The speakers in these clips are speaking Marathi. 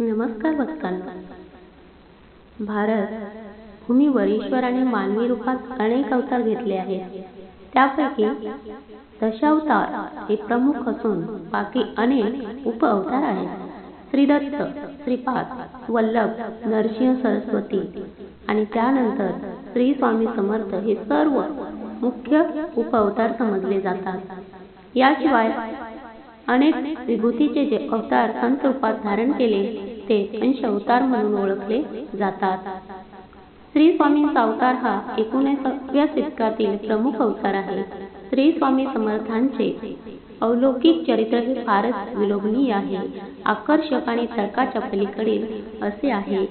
नमस्कार भक्तांनो भारत भूमीवर ईश्वराने मानवी रूपात अनेक अवतार घेतले आहेत. त्यापैकी दशावतार हे प्रमुख असून बाकी अनेक उप अवतार आहेत. श्रीदत्त श्रीपाद वल्लभ नरसिंह सरस्वती आणि त्यानंतर श्री स्वामी समर्थ हे सर्व मुख्य उपअवतार समजले जातात. याशिवाय अनेक विभूतीचे जे अवतार संत रूपात धारण केले ते अंश अवतार म्हणून ओळखले जातात. श्री स्वामींचा अवतार हा एकोणीसाव्या शतकातील प्रमुख अवतार आहे. श्री स्वामी समर्थांचे अवलौकिक चरित्र हे फारच विलोभनीय आहे आकर्षक आणि तर्काच्या पलीकडील असे आहे.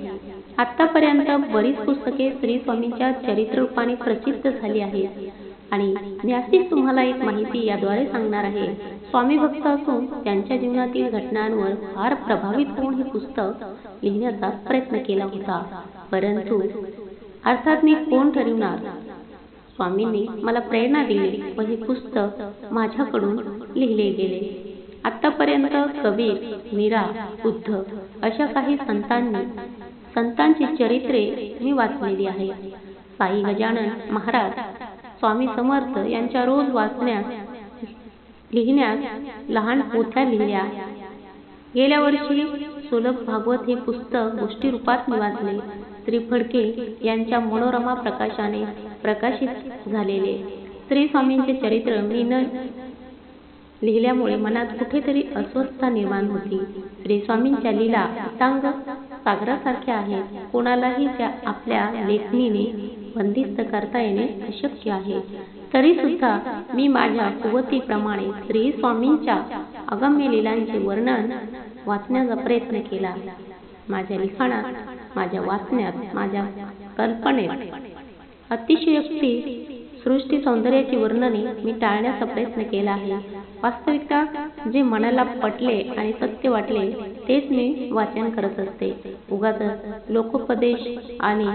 आतापर्यंत बरीच पुस्तके श्री स्वामींच्या चरित्ररूपाने प्रसिद्ध झाली आहेत. आणि मी अशीच तुम्हाला एक माहिती याद्वारे सांगणार आहे. स्वामी भक्त असून त्यांच्या जीवनातील घटनांवर फार प्रभावित होऊन हे पुस्तक लिहिण्याचा प्रयत्न केला होता. परंतु अर्थात मी कोण ठरवणार? स्वामींनी मला प्रेरणा दिली व हे पुस्तक माझ्याकडून लिहिले गेले. आतापर्यंत कबीर मीरा बुद्ध अशा काही संतांनी संतांची चरित्रे मी वाचलेली आहेत. साई गजानन महाराज स्वामी समर्थ यांच्या रोज वाचण्यास लिहिण्यास लहान पोथ्या लिहिल्या. गेल्या वर्षी सुलभ भागवत हे पुस्तक गोष्टी रूपात वाचले श्री फडके यांच्या मनोरमा प्रकाशाने प्रकाशित झालेले. श्री स्वामींचे चरित्र मी न लिहिल्यामुळे मनात कुठेतरी अस्वस्थता निर्माण होती. श्री स्वामींच्या लीला तांग सागरासारख्या आहेत. कोणालाही त्या आपल्या लेखणीने बंदिस्त करता येणे अशक्य आहे. तरी सुद्धा मी माझ्या कुवतीप्रमाणे श्री स्वामींच्या अगम्य लीलांचे वर्णन वाचण्याचा प्रयत्न केला. माझ्या लिखाणात माझ्या वाचण्यात माझ्या कल्पनेत अतिशयोक्ती सृष्टी सौंदर्याची वर्णने मी टाळण्याचा प्रयत्न केला आहे. वास्तविकता जे मनाला पटले आणि सत्य वाटले तेच मी वाचन करत असते. उगाच लोकोपदेश आणि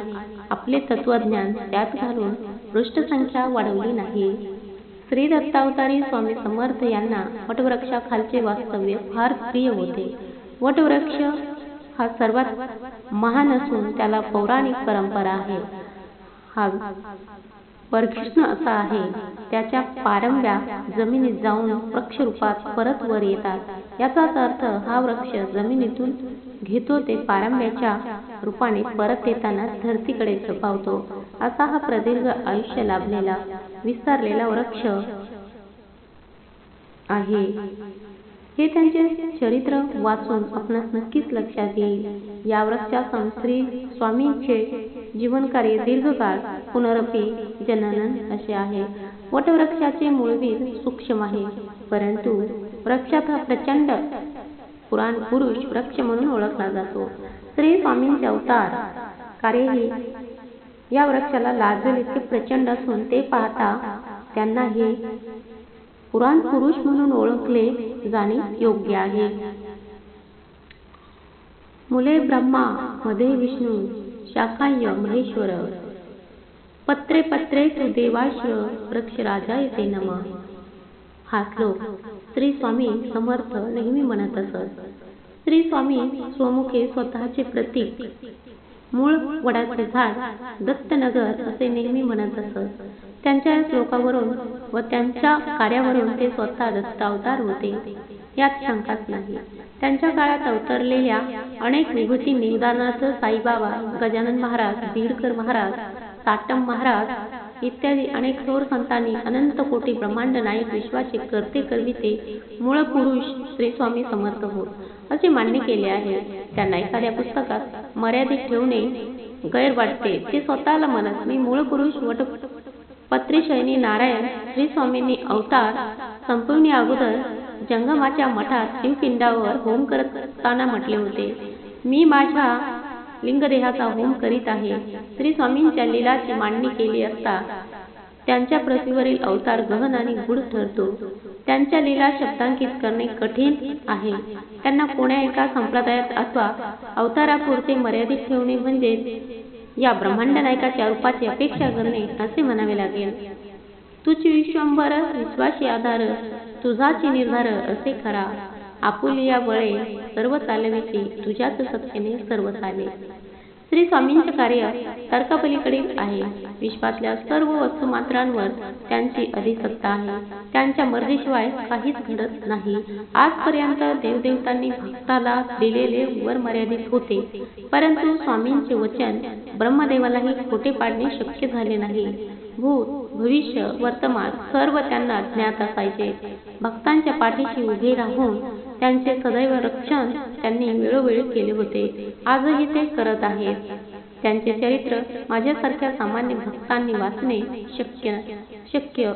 आपले तत्वज्ञान त्यात घालून पृष्ठसंख्या वाढवली नाही. श्री दत्तावतारी स्वामी समर्थ यांना वटवृक्षाखालचे वास्तव्य फार प्रिय होते. वटवृक्ष हा सर्वात महान असून त्याला पौराणिक परंपरा आहे. हा परकृष्ण असा आहे. त्याच्या पारंब्या जमिनीत जाऊन वृक्षरूपात परत वर येतात. याचाच अर्थ हा वृक्ष जमिनीतून घेतो ते पारंब्याच्या रूपाने परत येताना धरतीकडे झपावतो. असा हा प्रदीर्घ आयुष्य लाभलेला विस्तारलेला वृक्ष आहे. हे त्यांचे चरित्र वाचून आपणास नक्कीच लक्षात येईल. या वृक्षासन श्री स्वामींचे जीवनकार्य दीर्घकाळ पुनरपी जननन असे आहे. वटवृक्षाचे मूळबीज सूक्ष्म आहे परंतु वृक्षात प्रचंड पुराण पुरुष वृक्ष म्हणून ओळखला जातो. श्री स्वामींचे अवतार कार्यही या वृक्षाला लाजल इतके प्रचंड असून ते पाहता त्यांना हे पुराण पुरुष म्हणून ओळखले जाणे योग्य आहे. मुले ब्रह्मा मध्ये विष्णू शाखाय महेश्वर पत्रे पत्रे तू देवाश वृक्षराजा येते नम. हा श्लोक श्री स्वामी समर्थ नेहमी म्हणत असत. श्री स्वामी स्वमुखे स्वतःचे प्रतीक मूळ वडाचे झाड दत्तनगर असे नेहमी म्हणत असत. त्यांच्या श्लोकावरून व त्यांच्या कार्यावरून ते स्वतः दत्तावतार होते. यात शंकाच नाही. त्यांच्या काळात अवतरलेल्या अनेक विभूती उदाहरणार्थ साईबाबा गजानन महाराज बीडकर महाराज साटम महाराज इत्यादी अनेक थोर संतांनी अनंत कोटी ब्रह्मांड नायक विश्वाचे करते करविते मूळ पुरुष श्री स्वामी समर्थ होत असे मान्य केले आहे. त्यांना एखाद्या पुस्तकात मर्यादित ठेवणे गैर वाटते ते स्वतःला म्हणत मी मूळ पुरुष वट पत्रीशयनी नारायण श्री स्वामींनी अवतार संपूर्ण अगोदर जंगमाच्या मठात शिवपिंडावर होम करत असताना म्हटले होते मी माझ्या लिंगदेहाचा होम करीत आहे. श्री स्वामींच्या लीलाची मांडणी केली असता त्यांच्या पृथ्वीवरील अवतार गहन आणि गुढ ठरतो. त्यांच्या लीला शब्दांकित करणे कठीण आहे. त्यांना कोण्या एका संप्रदायात अथवा अवतारापुरते मर्यादित ठेवणे म्हणजे या ब्रह्मांड नायकाच्या रूपाची अपेक्षा करणे असे म्हणावे लागेल. तुझी विश्वंभर विश्वाशी आधार तुझाची निर्धार असे खरा आपुलिया बळे सर्व चालविते तुझ्याच सत्तेने सर्व चाले. श्री स्वामींचे कार्य तर्कापलीकडील आहे. विश्वातल्या सर्व वस्तुमात्रांवर त्यांची अधिसत्ता आहे. त्यांच्या मर्जीशिवाय काहीच घडत नाही. आजपर्यंत देवदेवतांनी भक्ताला दिलेले वर मर्यादित होते. परंतु स्वामींचे वचन ब्रह्मदेवालाही खोटे पाडणे शक्य झाले नाही. भूत भविष्य वर्तमान सर्व त्यांना ज्ञात असायचे. भक्तांच्या पाठीशी उभे राहून त्यांचे सदैव रक्षण त्यांनी वेळोवेळी केले होते. आजही ते करत आहेत. त्यांचे चरित्र माझ्यासारख्या सामान्य भक्तांनी वाचणे शक्य शक्य.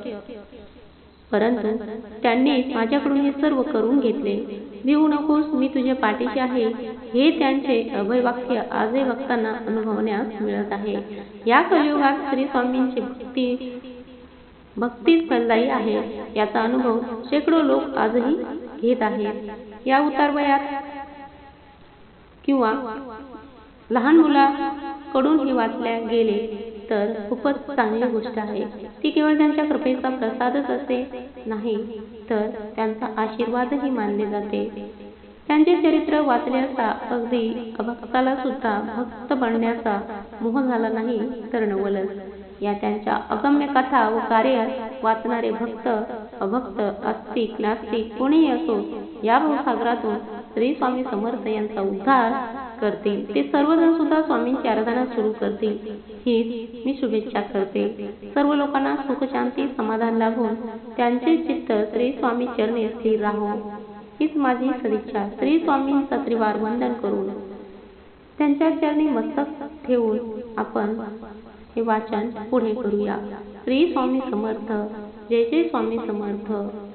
परंतु त्यांनी माझ्याकडून हे सर्व करून घेतले. देऊ नकोस मी तुझ्या पाठीशी आहे. हे त्यांचे अभय वाक्य आजही भक्तांना अनुभवण्यास मिळत आहे. या कलियुगात श्री स्वामींची भक्ती भक्तीच फलदायी आहे. याचा अनुभव शेकडो लोक आजही घेत आहे. या उतारवयात किंवा लहान मुलाकडून हे वाचल्या गेले तर खूपच चांगली गोष्ट आहे. ती केवळ त्यांच्या कृपेचा प्रसादच असे नाही तर त्यांचा आशीर्वादही मानले जाते. त्यांचे चरित्र वाचले असता अगदी अभक्ताला सुद्धा भक्त बनण्याचा मोह झाला नाही तर नवलच. या त्यांच्या अगम्य कथा व कार्य वाचणारे भक्त अभक्त आस्तिक नास्तिक कोणीही असो या भवसागरातून श्री स्वामी समर्थ यांचा उद्धार करतील. ते सर्वजण सुद्धा स्वामींची आराधना सुरू करतील. हीच मी शुभेच्छा करते. सर्व लोकांना सुख शांती समाधान लाभून त्यांचे चित्त श्री स्वामी चरणी स्थिर राहो. हीच माझी सदिच्छा. श्री स्वामींचा त्रिवार वंदन करून त्यांच्या चरणी मस्तक ठेवून आपण हे वाचन पुढे करूया. श्री स्वामी समर्थ. जय जय स्वामी समर्थ.